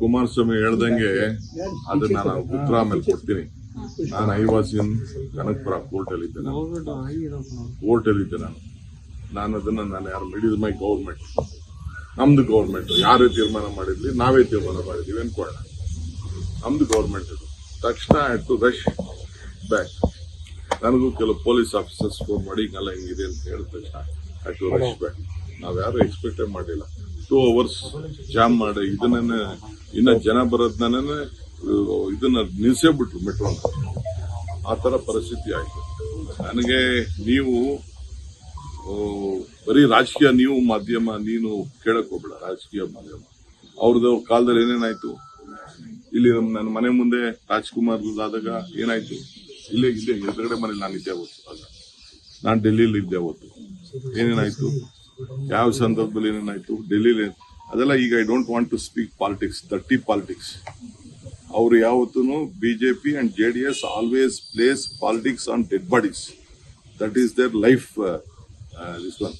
ಕುಮಾರಸ್ವಾಮಿ ಹೇಳ್ದಂಗೆ ಅದನ್ನ ನಾನು ಉತ್ತರ ಆಮೇಲೆ ಕೊಡ್ತೀನಿ. ನಾನು I was in Kanakapura court ಅಲ್ಲಿ ಇದ್ದೆ ಕೋರ್ಟ್ ಅಲ್ಲಿ ಇದ್ದೆ ನಾನು. ನಾನು ಅದನ್ನ ನಾನು ಯಾರು ಮಿಡಿದ ಮೈ ಗೌರ್ಮೆಂಟ್. ನಮ್ದು ಗೌರ್ಮೆಂಟ್. ಯಾರೇ ತೀರ್ಮಾನ ಮಾಡಿದ್ವಿ ನಾವೇ ತೀರ್ಮಾನ ಮಾಡಿದ್ವಿ ಅನ್ಕೊಳ್ಳೋಣ. ನಮ್ದು ಗೌರ್ಮೆಂಟ್ ಇದು ತಕ್ಷಣ ಟು ರಶ್ ಬ್ಯಾಕ್ ನನಗೂ ಕೆಲವು ಪೊಲೀಸ್ ಆಫೀಸರ್ಸ್ ಫೋನ್ ಮಾಡಿ ಹಿಂಗಲ್ಲ ಹಿಂಗಿದೆ? ಅಂತ ಹೇಳಿದ ತಕ್ಷಣ ಟು ರಶ್ ಬ್ಯಾಕ್ ನಾವ್ಯಾರು ಎಕ್ಸ್ಪೆಕ್ಟೇ ಮಾಡಿಲ್ಲ. ಟೂ ಅವರ್ಸ್ ಜಾಮ್ ಮಾಡಿ ಇದನ್ನ ಇನ್ನ ಜನ ಬರೋದನ್ನ ಇದನ್ನ ನಿಲ್ಸೇ ಬಿಟ್ರು ಮೆಟ್ರೋ. ಆ ತರ ಪರಿಸ್ಥಿತಿ ಆಯ್ತು. ನನಗೆ ನೀವು ಬರೀ ರಾಜಕೀಯ, ನೀವು ಮಾಧ್ಯಮ, ನೀನು ಕೇಳಕ್ ಹೋಗ್ಬೇಡ, ರಾಜಕೀಯ ಮಾಧ್ಯಮ. ಅವ್ರದ್ದು ಕಾಲದಲ್ಲಿ ಏನೇನಾಯ್ತು? ಇಲ್ಲಿ ನನ್ನ ಮನೆ ಮುಂದೆ ರಾಜ್ಕುಮಾರ್ ಆದಾಗ ಏನಾಯ್ತು? ಇಲ್ಲೇ ಇಲ್ಲೇ, ಎದುರುಗಡೆ ಮನೇಲಿ ನಾನು ಇದ್ದೆ ಅವತ್ತು. ನಾನು ಡೆಲ್ಲಿಲಿ ಇದ್ದೆ ಅವತ್ತು. ಏನೇನಾಯ್ತು? ಯಾವ ಸಂದರ್ಭದಲ್ಲಿ ಏನೇನಾಯ್ತು ಡೆಲ್ಲಿ ಅದೆಲ್ಲ ಈಗ I don't want to speak politics ದಟ್ಟಿ politics ಅವರು ಯಾವತ್ತೂ B J P and J D S always plays politics on dead bodies that is their life this one